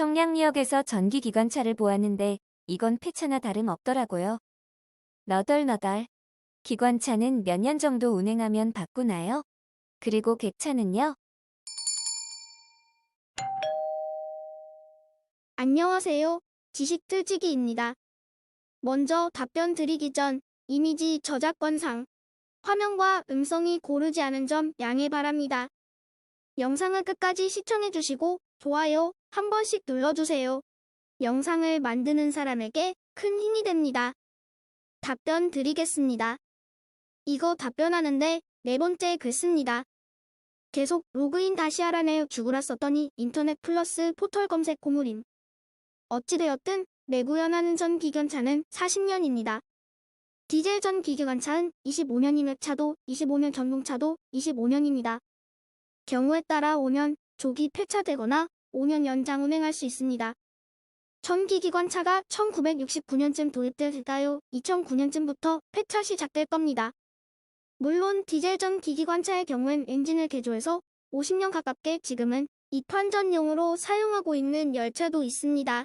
청량리역에서 전기기관차를 보았는데 이건 폐차나 다름없더라고요. 너덜너덜. 기관차는 몇 년 정도 운행하면 바꾸나요? 그리고 객차는요? 안녕하세요. 지식틀지기입니다. 먼저 답변 드리기 전 이미지 저작권상 화면과 음성이 고르지 않은 점 양해 바랍니다. 영상을 끝까지 시청해주시고 좋아요 한 번씩 눌러주세요. 영상을 만드는 사람에게 큰 힘이 됩니다. 답변 드리겠습니다. 이거 답변하는데 네 번째 글 씁니다. 계속 로그인 다시 하라네요. 죽으라 썼더니 인터넷 플러스 포털 검색 고무림. 어찌되었든 내구연하는 전 기관차는 40년입니다. 디젤 전 기관차는 25년이며 차도 25년 전동차도 25년입니다. 경우에 따라 5년 조기 폐차되거나 5년 연장 운행할 수 있습니다. 전기기관차가 1969년쯤 도입될까요? 2009년쯤부터 폐차 시작될 겁니다. 물론 디젤 전 기기관차의 경우엔 엔진을 개조해서 50년 가깝게 지금은 이판전용으로 사용하고 있는 열차도 있습니다.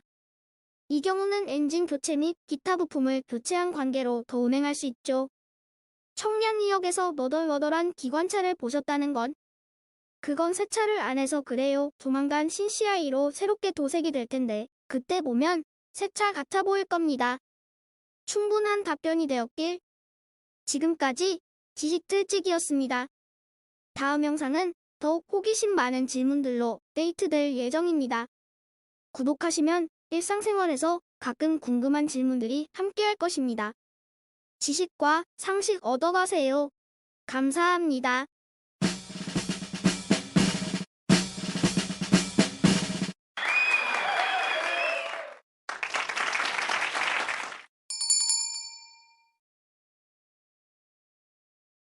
이 경우는 엔진 교체 및 기타 부품을 교체한 관계로 더 운행할 수 있죠. 청량리역에서 너덜너덜한 기관차를 보셨다는 건 그건 세차를 안 해서 그래요. 조만간 신CI로 새롭게 도색이 될 텐데 그때 보면 세차 같아 보일 겁니다. 충분한 답변이 되었길. 지금까지 지식틀찍이었습니다. 다음 영상은 더욱 호기심 많은 질문들로 데이트될 예정입니다. 구독하시면 일상생활에서 가끔 궁금한 질문들이 함께할 것입니다. 지식과 상식 얻어가세요. 감사합니다.